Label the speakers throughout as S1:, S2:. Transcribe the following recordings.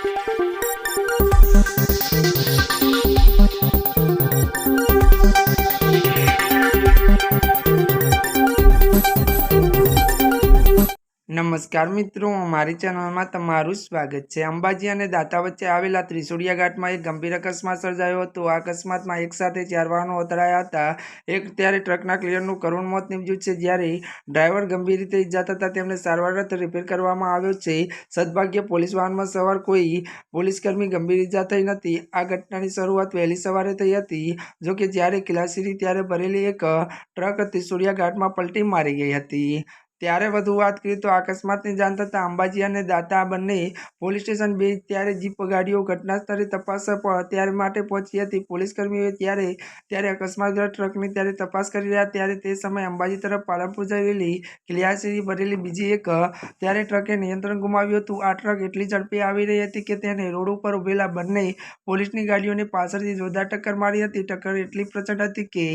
S1: Thank you. નમસ્કાર મિત્રો, મારી ચેનલમાં તમારું સ્વાગત છે. અંબાજી અને દાતા વચ્ચે આવેલા ત્રિશુળિયા ઘાટમાં એક ગંભીર અકસ્માત સર્જાયો હતો. આ અકસ્માતમાં એક સાથે ચાર વાહનો અથડાયા હતા. એક ત્યારે ટ્રકના ક્લિયરનું કરુણ મોત નીપજ્યું છે. જ્યારે ડ્રાઈવર ગંભીર રીતે ઇજા થતાં તેમને સારવાર અર્થે રિપેર કરવામાં આવ્યો છે. સદભાગ્ય પોલીસ વાહનમાં સવાર કોઈ પોલીસકર્મી ગંભીર ઇજા થઈ નથી. આ ઘટનાની શરૂઆત વહેલી સવારે થઈ હતી. જોકે જ્યારે કિલાસીરી ત્યારે ભરેલી એક ટ્રક ત્રિશુળિયા ઘાટમાં પલટી મારી ગઈ હતી. ત્યારે વધુ વાત કરીએ તો અકસ્માતની જાણ થતાં અંબાજી અને દાતા બંને પોલીસ સ્ટેશન બે ત્યારે જીપ ગાડીઓ ઘટના સ્થળે તપાસ ત્યારે માટે પહોંચી હતી. પોલીસ કર્મીઓએ ત્યારે ત્યારે અકસ્માતગ્રસ્ત ટ્રકની ત્યારે તપાસ કરી રહ્યા ત્યારે તે સમયે અંબાજી તરફ પાલનપુર જઈ રહેલી ક્લિયાસીરી ભરેલી બીજી એક, ત્યારે ટ્રકે નિયંત્રણ ગુમાવ્યું હતું. આ ટ્રક એટલી ઝડપે આવી રહી હતી કે તેને રોડ ઉપર ઉભેલા બંને પોલીસની ગાડીઓને પાછળથી જોરદાર ટક્કર મારી હતી. ટક્કર એટલી પ્રચંડ હતી કે,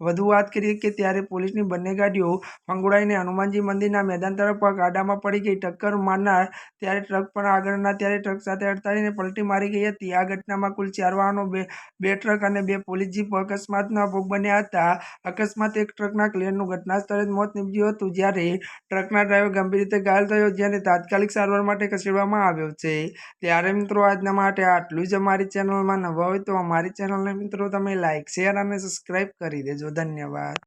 S1: વધુ વાત કરીએ કે ત્યારે પોલીસની બંને ગાડીઓ ફંગોળાઈને હનુમાનજી મંદિરના મેદાન તરફ ગાડામાં પડી ગઈ ટક્કર મારનાર ત્યારે ટ્રક પણ આગળના ત્યારે ટ્રક સાથે અડતાળીને પલટી મારી ગઈ હતી. આ ઘટનામાં કુલ ચાર વાહનો, બે બે ટ્રક અને બે પોલીસ જીપ અકસ્માતના ભોગ બન્યા હતા. અકસ્માત એક ટ્રકના ક્લિયરનું ઘટના સ્થળે જ મોત નીપજ્યું હતું, જ્યારે ટ્રકના ડ્રાઈવર ગંભીર રીતે ઘાયલ થયો, જેને તાત્કાલિક સારવાર માટે ખસેડવામાં આવ્યો છે. ત્યારે મિત્રો, આજના માટે આટલું જ અમારી ચેનલમાં નવા હોય તો અમારી ચેનલને મિત્રો, તમે લાઇક શેર અને સબસ્ક્રાઈબ કરી દેજો. ધન્યવાદ.